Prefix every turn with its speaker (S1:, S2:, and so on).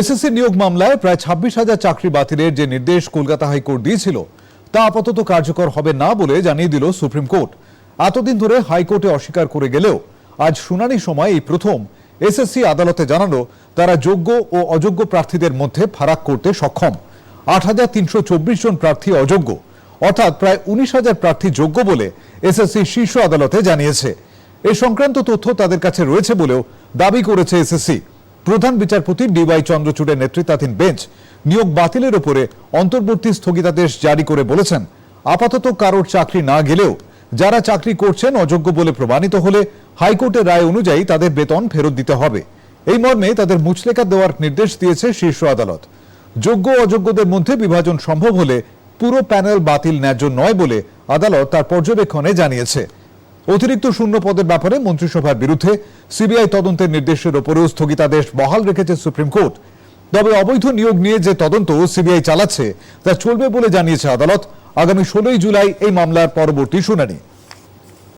S1: SSC নিয়োগ মামলায় প্রায় ছাব্বিশ হাজার চাকরি বাতিলের যে নির্দেশ কলকাতা হাইকোর্ট দিয়েছিল, তা আপাতত কার্যকর হবে না বলে জানিয়ে দিল সুপ্রিম কোর্ট। এতদিন ধরে হাইকোর্টে অস্বীকার করে গেলেও আজ শুনানির সময় এই প্রথম এসএসসি আদালতে জানালো তারা যোগ্য ও অযোগ্য প্রার্থীদের মধ্যে ফারাক করতে সক্ষম। আট হাজার তিনশো চব্বিশ জন প্রার্থী অযোগ্য, অর্থাৎ প্রায় উনিশ হাজার প্রার্থী যোগ্য বলে এসএসসি শীর্ষ আদালতে জানিয়েছে। এ সংক্রান্ত তথ্য তাদের কাছে রয়েছে বলেও দাবি করেছে এসএসসি। প্রধান বিচারপতি ডিওয়াই চন্দ্রচূড়ের নেতৃত্বাধীন বেঞ্চ নিয়োগ বাতিলের উপরে অন্তর্বর্তী স্থগিতাদেশ জারি করে বলেছেন, আপাতত কারোর চাকরি না গেলেও যারা চাকরি করছেন অযোগ্য বলে প্রমাণিত হলে হাইকোর্টের রায় অনুযায়ী তাদের বেতন ফেরত দিতে হবে। এই মর্মে তাদের মুচলেখা দেওয়ার নির্দেশ দিয়েছে শীর্ষ আদালত। যোগ্য অযোগ্যদের মধ্যে বিভাজন সম্ভব হলে পুরো প্যানেল বাতিল ন্যায্য নয় বলে আদালত তার পর্যবেক্ষণে জানিয়েছে। অতিরিক্ত শূন্য পদের ব্যাপারে মন্ত্রিসভার বিরুদ্ধে সিবিআই তদন্তের নির্দেশের ওপরেও স্থগিতাদেশ বহাল রেখেছে সুপ্রিম কোর্ট। তবে অবৈধ নিয়োগ নিয়ে যে তদন্ত সিবিআই চালাচ্ছে, তা চলবে বলে জানিয়েছে আদালত। আগামী ষোলোই জুলাই এই মামলার পরবর্তী শুনানি।